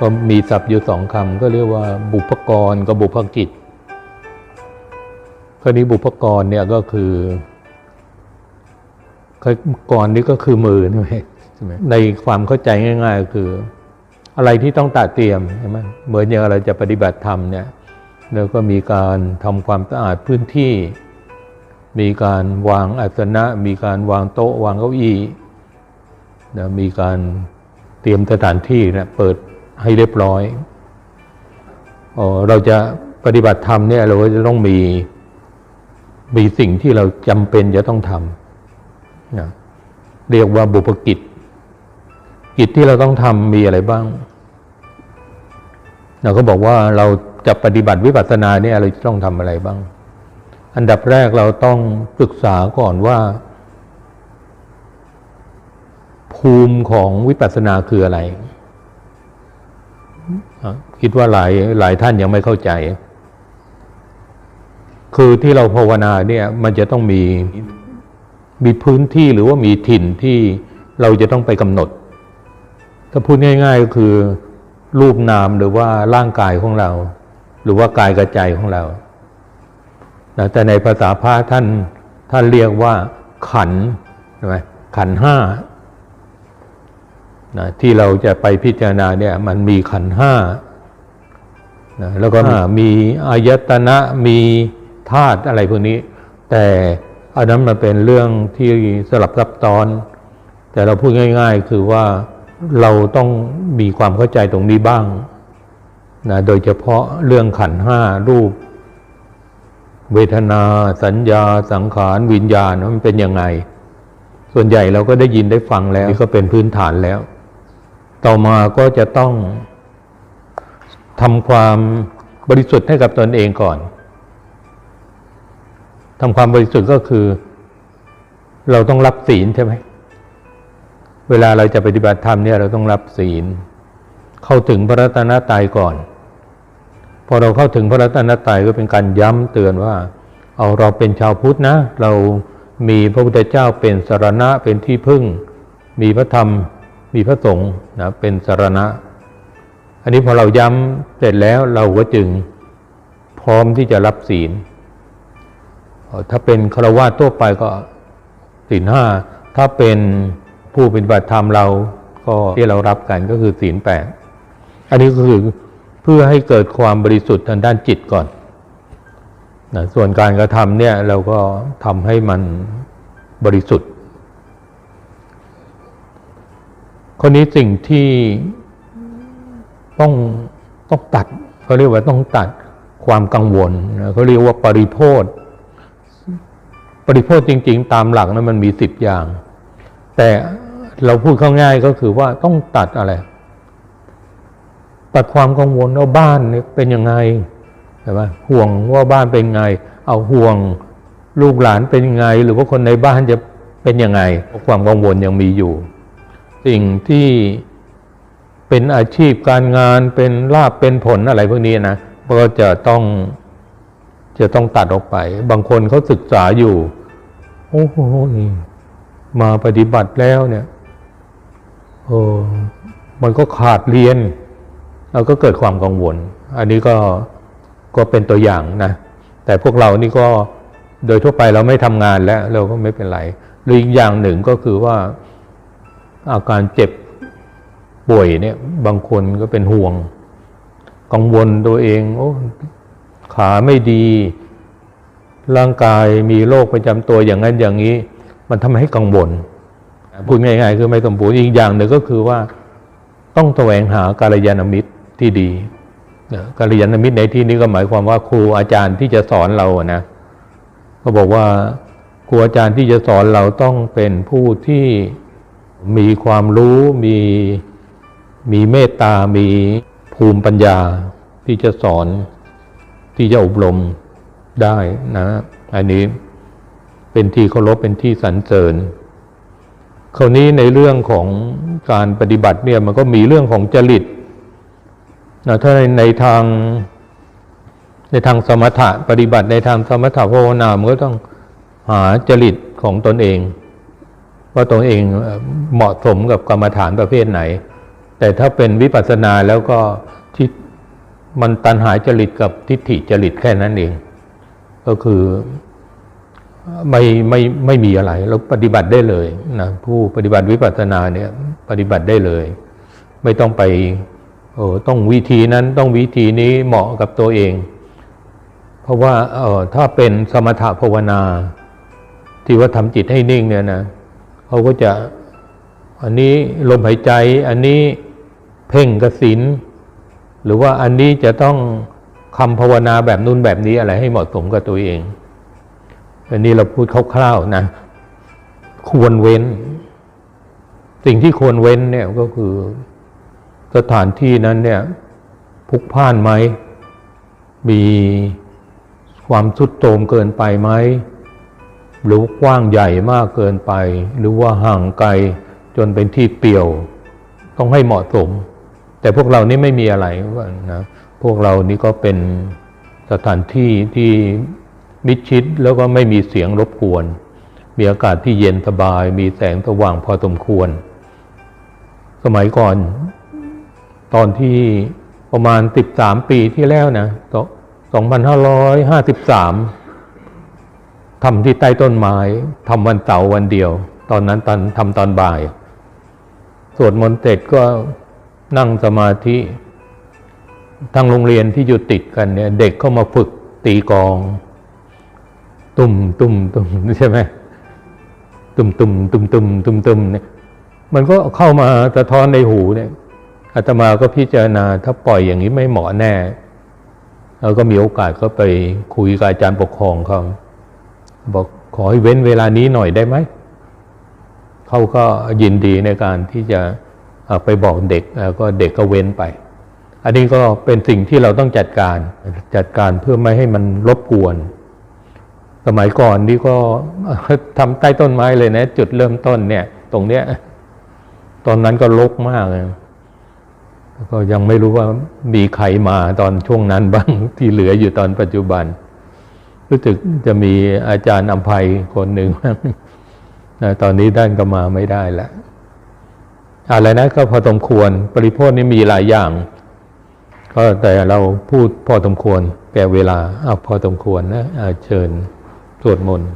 ก็มีศัพท์อยู่สองคำก็เรียกว่าบุพกรกับบุพกิจคราวนี้บุพกรเนี่ยก็คือกรนี่ก็คือมือใช่ไหมในความเข้าใจง่าย ๆ คือ อะไรที่ต้องตัดเตรียมใช่ไหมเหมือนอย่างเราจะปฏิบัติธรรมเนี่ยเราก็มีการทำความสะอาดพื้นที่ มีการวางอาสนะ มีการวางโต๊ะ วางเก้าอี้นะมีการเตรียมสถานที่นะเปิด ให้เรียบร้อยออเราจะปฏิบัติธรรมเนี่ยเราก็จะต้องมีมีสิ่งที่เราจำเป็นจะต้องทำนะเรียกว่าบุพกิจ กิจที่เราต้องทำมีอะไรบ้างเราก็บอกว่าเราจะปฏิบัติวิปัสสนาเนี่ยเราจะต้องทำอะไรบ้าง อันดับแรกเราต้องศึกษาก่อนว่า ภูมิของวิปัสสนาคืออะไร คิดว่าหลายหลายท่านยังไม่เข้าใจ คือที่เราภาวนาเนี่ยมันจะต้องมีมีพื้นที่หรือว่ามีถิ่นที่เราจะต้องไปกำหนด ถ้าพูดง่าย ๆ ก็คือ รูปนามหรือว่าร่างกายของเรา หรือว่ากายกระใจของเรานะแต่ในภาษาพระท่านท่านเรียกว่าขันใช่ไหมขันห้า นะที่เราจะไปพิจารณาเนี่ยมันมีขันห้านะแล้วก็มีอายตนะมีธาตุอะไรพวกนี้ แต่อันนั้นมันเป็นเรื่องที่สลับซับซ้อน แต่เราพูดง่าย ๆ คือว่าเราต้องมีความเข้าใจตรงนี้บ้างนะโดยเฉพาะเรื่องขันห้ารูป เวทนา สัญญา สังขาร วิญญาณมันเป็นยังไง ส่วนใหญ่เราก็ได้ยินได้ฟังแล้วนี่ก็เป็นพื้นฐานแล้ว ต่อมาก็จะต้องทำความบริสุทธิ์ให้กับตนเองก่อนทำความบริสุทธิ์ก็คือ เราต้องรับศีลใช่ไหมเวลาเราจะปฏิบัติธรรมเนี่ยเราต้องรับศีล เข้าถึงพระรัตนตรัยก่อน พอเราเข้าถึงพระรัตนตรัยก็เป็นการย้ำเตือนว่า เอาเราเป็นชาวพุทธนะ เรามีพระพุทธเจ้าเป็นสารณะเป็นที่พึ่ง มีพระธรรม มีพระสงฆ์นะเป็นสารณะ อันนี้พอเราย้ำเสร็จแล้วเราก็จึงพร้อมที่จะรับศีล ถ้าเป็นฆราวาสทั่วไปก็ศีลห้า ถ้าเป็นผู้ปฏิบัติธรรมเราก็ที่เรารับกันก็คือศีลแปดอันนี้ก็คือเพื่อให้เกิดความบริสุทธิ์ทางด้านจิตก่อนนะส่วนการกระทำเนี่ยเราก็ทำให้มันบริสุทธิ์ คนนี้สิ่งที่ต้องต้องตัดเขาเรียกว่าต้องตัดความกังวลเขาเรียกว่าปริโพธปริโพธจริง ๆ ตามหลักนะั้นมันมีสิบอย่าง แต่เราพูดเข้าง่ายก็คือว่าต้องตัดอะไร ตัดความกังวลว่าบ้านเนี่ยเป็นยังไงใช่ไหมห่วงว่าบ้านเป็นไง เอาห่วงลูกหลานเป็นยังไง หรือว่าคนในบ้านจะเป็นยังไง ความกังวลยังมีอยู่ สิ่งที่เป็นอาชีพการงานเป็นลาบเป็นผลอะไรพวกนี้นะก็จะต้องจะต้องตัดออกไป บางคนเขาศึกษาอยู่ โอ้โหมาปฏิบัติแล้วเนี่ยโอ้มันก็ขาดเรียนเราก็เกิดความกังวล อันนี้ก็ก็เป็นตัวอย่างนะ แต่พวกเรานี่ก็โดยทั่วไปเราไม่ทำงานแล้ว เราก็ไม่เป็นไรหรืออีกอย่างหนึ่งก็คือว่า อาการเจ็บป่วยเนี่ย บางคนก็เป็นห่วง กังวลตัวเอง โอ้ขาไม่ดี ร่างกายมีโรคประจำตัวอย่างนั้นอย่างนี้ มันทำให้กังวลพูดง่ายๆคือไม่สมบูรณ์อีกอย่างหนึ่งก็คือว่าต้องแสวงหาการยานมิตรที่ดีการยานมิตรในที่นี้ก็หมายความว่าครูอาจารย์ที่จะสอนเราอะนะก็บอกว่าครูอาจารย์ที่จะสอนเราต้องเป็นผู้ที่ มีความรู้มีมีเมตตา มีภูมิปัญญาที่จะสอนที่จะอบรมได้นะ อันนี้เป็นที่เคารพเป็นที่สรรเสริญคราวนี้ในเรื่องของการปฏิบัติเนี่ยมันก็มีเรื่องของจริตนะถ้าในในทาง ในทางสมถะปฏิบัติในทางสมถะภาวนามันก็ต้องหาจริตของตนเอง ว่าตนเองเหมาะสมกับกรรมฐานประเภทไหน แต่ถ้าเป็นวิปัสสนาแล้วก็ที่มันตันหายจริตกับทิฏฐิจริตแค่นั้นเอง ก็คือไม่ไม่ไม่มีอะไรแล้วปฏิบัติได้เลยนะผู้ปฏิบัติวิปัสสนาเนี่ยปฏิบัติได้เลย ไม่ต้องไปโอ้ต้องวิธีนั้นต้องวิธีนี้เหมาะกับตัวเอง เพราะว่าเออถ้าเป็นสมถะภาวนา ที่ว่าทำจิตให้นิ่งเนี่ยนะ เขาก็จะอันนี้ลมหายใจ อันนี้เพ่งกสินหรือว่าอันนี้จะต้องคำภาวนาแบบนู้นแบบนี้อะไรให้เหมาะสมกับตัวเอง อันนี้เราพูดคร่าวๆนะ ควรเว้น สิ่งที่ควรเว้นเนี่ยก็คือสถานที่นั้นเนี่ยพุกพล่านไหม มีความสุดโทมเกินไปไหม หรือกว้างใหญ่มากเกินไป หรือว่าห่างไกลจนเป็นที่เปี่ยว ต้องให้เหมาะสม แต่พวกเรานี่ไม่มีอะไรนะพวกเรานี่ก็เป็นสถานที่ที่มิดชิดแล้วก็ไม่มีเสียงรบกวน มีอากาศที่เย็นสบาย มีแสงสว่างพอสมควร สมัยก่อน ตอนที่ประมาณ 13 ปีที่แล้วนะ 2553 ทำที่ใต้ต้นไม้ทำวันเสาร์วันเดียว ตอนนั้นตอนทำตอนบ่าย สวดมนต์เสร็จก็นั่งสมาธิทางโรงเรียนที่อยู่ติดกันเนี่ย เด็กเข้ามาฝึกตีกอง ตุ่มตุ่มตุ่มใช่ไหมตุ่มตุ่มตุ่มตุ่มตุ่มตุ่มเนี่ย มันก็เข้ามาสะท้อนในหูเนี่ยอาตมาก็พิจารณาถ้าปล่อยอย่างนี้ไม่เหมาะแน่แล้วก็มีโอกาสก็ไปคุยกับอาจารย์ปกครองเขา บอกขอให้เว้นเวลานี้หน่อยได้ไหมเขาก็ยินดีในการที่จะไปบอกเด็กแล้วก็เด็กก็เว้นไป อันนี้ก็เป็นสิ่งที่เราต้องจัดการจัดการเพื่อไม่ให้มันรบกวน สมัยก่อนนี่ก็ทำใต้ต้นไม้เลยนะ จุดเริ่มต้นเนี่ย ตรงเนี้ย ตอนนั้นก็ลกมากเลยก็ยังไม่รู้ว่ามีใครมาตอนช่วงนั้นบ้างที่เหลืออยู่ตอนปัจจุบัน รู้สึกจะมีอาจารย์อัมภัยคนหนึ่งตอนนี้ด้านก็มาไม่ได้แล้วอะไรนะก็พอสมควร ปริโภทนี่มีหลายอย่าง ก็แต่เราพูดพอสมควรแก่เวลาเอาพอสมควรนะเชิญสวดมนต์